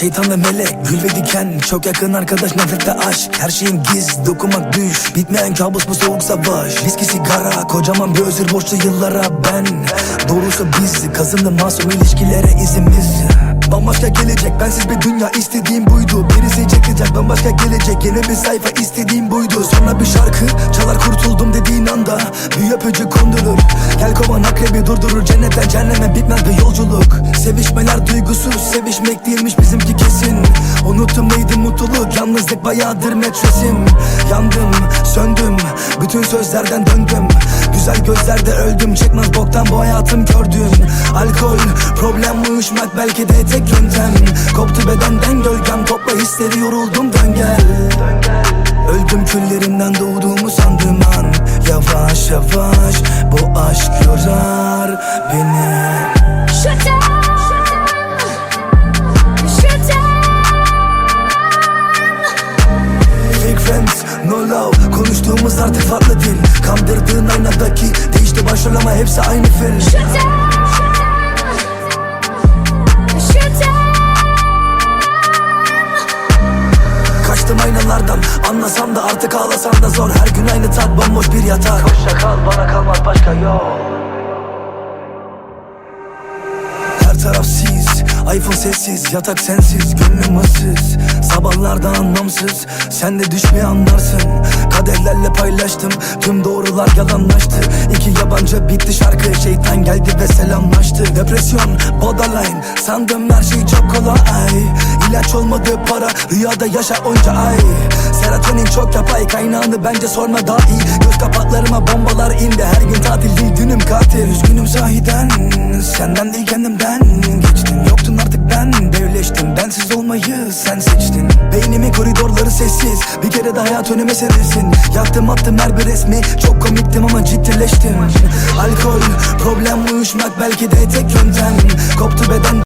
Şeytan ve melek gül ve diken. Çok yakın arkadaş nefrette aşk. Her şeyin giz dokunmak düş. Bitmeyen kabus bu soğuk savaş. Viski sigara kocaman bir özür borçlu yıllara ben. Doğrusu biz kazındı masum ilişkilere izimiz. Bambaşka gelecek bensiz bir dünya istediğim buydu. Birisi çekecek bambaşka gelecek. Yeni bir sayfa istediğim buydu. Sonra bir şarkı çalar kurtuldum dediğin anda. Bir öpücük kondurur. Gel kovan akrebi durdurur. Cennetten cehenneme bitmez bir yolculuk Sevişmeler duygusuz sevişmek değilmiş bizimki kesin. Unuttum neydi mutluluk yalnızlık bayağıdır metresim. Yandım söndüm bütün sözlerden döndüm. Güzel gözlerde öldüm çekmez boktan bu hayatım gördüm. Alkol problem uyuşmak belki de tek yöntem. Koptu bedenden gölgem topla hisleri yoruldum dön gel. Öldüm küllerimden doğduğumu sandığım an. Yavaş yavaş bu aşk yorar beni. Shut Konuştuğumuz artık farklı dil Kandırdığın aynadaki Değişti başrol ama hepsi aynı film. Shut. Kaçtım aynalardan Anlasam da artık ağlasam da zor. Her gün aynı tat bomboş bir yatak Hoşça kal bana kalmaz başka yol. Her taraf sis iPhone sessiz Yatak sensiz Gönlüm ıssız. Sabahlarda anlamsız Sen de düşmeyi anlarsın Paylaştım Tüm doğrular yalanlaştı. İki yabancı bitti şarkı Şeytan geldi ve selamlaştı. Depresyon borderline. Sandım her şey çok kolay. İlaç olmadı para. Rüyada yaşa onca ay. Serotonin çok yapay. Kaynağını bence sorma daha iyi. Göz kapaklarıma bombalar indi. Her gün tatil değil dünüm katil. Üzgünüm sahiden. Senden değil olmayı sen seçtin. Beynimin koridorları sessiz. Bir kere de hayat önüme serilsin. Yaktım attım her bir resmi. Çok komiktim ama ciddileştim. Alkol problem uyuşmak belki de tek yöntem. Koptu beden